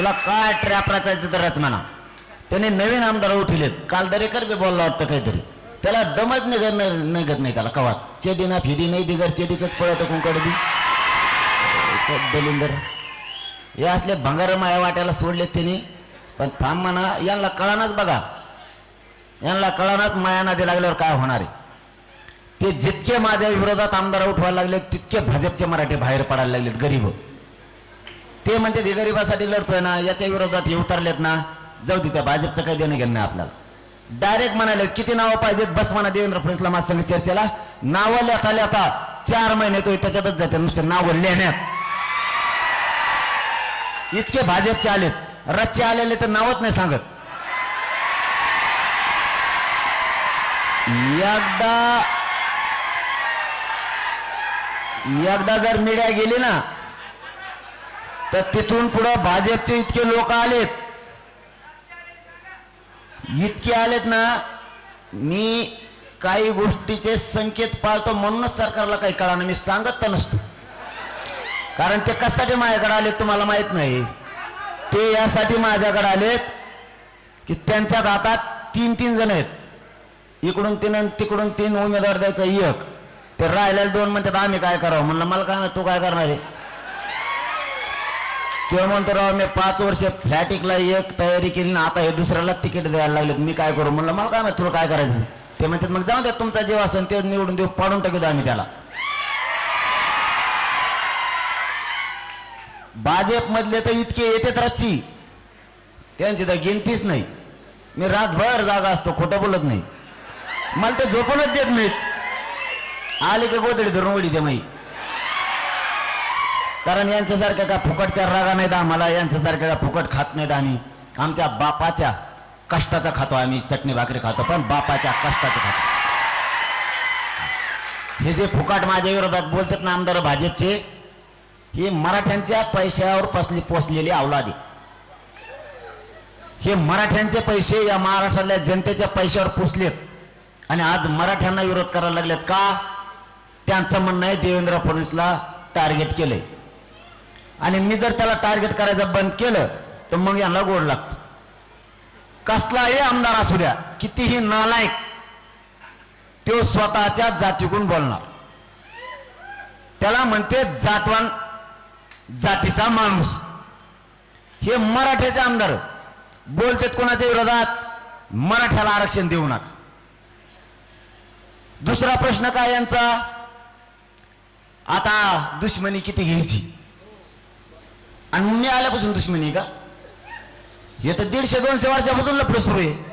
तुला काय ट्रॅप रचायचं तर रच म्हणा. त्याने नवीन आमदार उठलेत. काल दरेकर बी बोलला वाटतं काहीतरी. त्याला दमच निघत नाही निघत नाही त्याला कवात चेदी ना फिदी नाही बिगर चेडीच पळत कुंकड बी. दलिंदर. हे असले भंगार माया वाट्याला सोडलेत त्यांनी. पण थांब म्हणा यांना कळानाच बघा. यांना कळानाच माया नादी लागल्यावर काय होणार आहे? ते जितके माझ्या विरोधात आमदार उठवायला लागले तितके भाजपचे मराठी बाहेर पडायला लागलेत गरीब. ते म्हणते ते गरिबासाठी लढतोय ना याच्या विरोधात हे उतरलेत ना जाऊ दे त्या भाजपचं काही देणं घेणं नाही आपल्याला. डायरेक्ट म्हणाले किती नावं पाहिजेत? बस म्हणा देवेंद्र फडणवीसला माझ संघ चर्चेला. नावं लिहता लिहता चार महिने तो त्याच्यातच जाते नुसते नावं लिहिण्यात इतके भाजपचे आलेत. रच्चे आलेले तर नावच नाही सांगत. एकदा एकदा जर मीडिया गेली ना तर तिथून पुढं भाजपचे इतके लोक आलेत. इतके आलेत ना मी काही गोष्टीचे संकेत पाळतो म्हणूनच सरकारला काही कळा मी सांगत तर नसतो. कारण ते कशासाठी माझ्याकडे आलेत तुम्हाला माहीत नाही. ते यासाठी माझ्याकडे आलेत की त्यांच्या हातात तीन तीन जण आहेत. इकडून तीन आणि तिकडून तीन उमेदवार द्यायचा एक. ते राहिलेले दोन म्हणतात आम्ही काय करावं? म्हणलं मला काय तू काय करणार आहे? तेव्हा म्हणतो राव मी पाच वर्ष फ्लॅटिकला एक तयारी केली ना आता हे दुसऱ्याला तिकीट द्यायला लागलेत. मी काय करू? म्हणलं मला काय माहीत तुला काय करायचं ते म्हणतात मग जाऊ द्या तुमचा जीव असेल ते निवडून देऊ पाडून टाकू आम्ही त्याला. भाजप मधले तर इतके येतात रातची त्यांची तर गिनतीच नाही. मी रातभर जागा असतो खोटं बोलत नाही. मला ते झोपूनच देत नाहीत. आले की गोदडी धरून उडी दे माई. कारण यांच्यासारख्या का फुकटच्या रागा नाही दा आम्हाला यांच्यासारख्या का फुकट खात नाहीत आम्ही. आमच्या बापाच्या कष्टाचा खातो आम्ही चटणी भाकरी खातो पण बापाच्या कष्टाचं खातो. हे जे फुकट माझ्या विरोधात बोलतात ना आमदार भाजपचे हे मराठ्यांच्या पैशावर पसली पोचलेली अवलादी. हे मराठ्यांचे पैसे या महाराष्ट्रातल्या जनतेच्या पैशावर पोचलेत आणि आज मराठ्यांना विरोध करायला लागलेत का? त्यांचं म्हणणं आहे देवेंद्र फडणवीसला टार्गेट केलंय. आणि मी जर त्याला टार्गेट करायचं बंद केलं तर मग यांना गोड लागतं. कसलाही आमदार असू द्या कितीही नालायक तो स्वतःच्या जातीकडून बोलणार. त्याला म्हणते जातवान जातीचा माणूस. हे मराठ्याचे आमदार बोलतात कोणाच्या विरोधात? मराठ्याला आरक्षण देऊ नका. दुसरा प्रश्न काय यांचा? आता दुश्मनी किती घ्यायची? आणि मी आल्यापासून दुश्मनी का? हे तर दीडशे दोनशे वर्षापासून लपड सुरू आहे.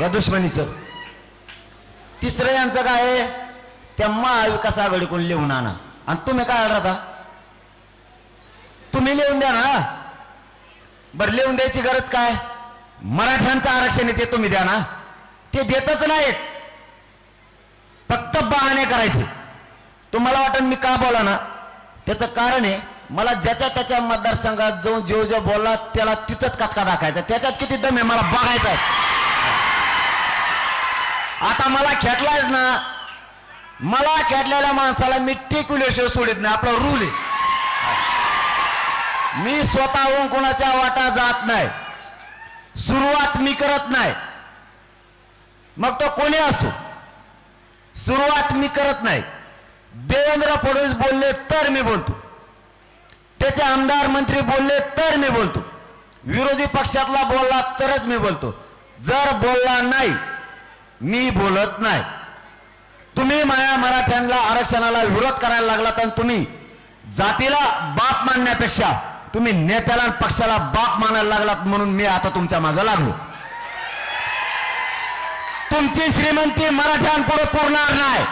या दुश्मनीचं. तिसरं यांचं काय आहे? त्या महाविकास आघाडीकडून लिहून आणा. आणि तुम्ही काय राहता तुम्ही लिहून द्या ना. बरं लिहून द्यायची गरज काय? मराठ्यांचं आरक्षण आहे ते तुम्ही द्या ना. ते देतच नाहीत. फक्त बहाणे करायचे. तुम्हाला वाटत मी का बोला ना त्याचं कारण आहे मला ज्याच्या त्याच्या मतदारसंघात जाऊन जो जो बोलला त्याला तिथंच कचका दाखायचा. त्याच्यात किती दम आहे मला बघायचा आता मला खेटलायच ना. मला खेटलेल्या माणसाला मी टिकवल्याशिवाय सोडित नाही. आपला रूल आहे. मी स्वतःहून कोणाच्या वाटा जात नाही. सुरुवात मी करत नाही. मग तो कोणी असो? सुरुवात मी करत नाही. देवेंद्र फडणवीस बोलले तर मी बोलतो. त्याचे आमदार मंत्री बोलले तर मी बोलतो. विरोधी पक्षातला बोलला तरच मी बोलतो. जर बोलला नाही मी बोलत नाही. तुम्ही माया मराठ्यांना आरक्षणाला विरोध करायला लागला तर तुम्ही जातीला बाप मानण्यापेक्षा तुम्ही नेत्याला पक्षाला बाप मानायला लागलात म्हणून मी आता तुमच्या मागं लागलो. तुमची श्रीमंती मराठ्यांपुढे पुरणार नाही.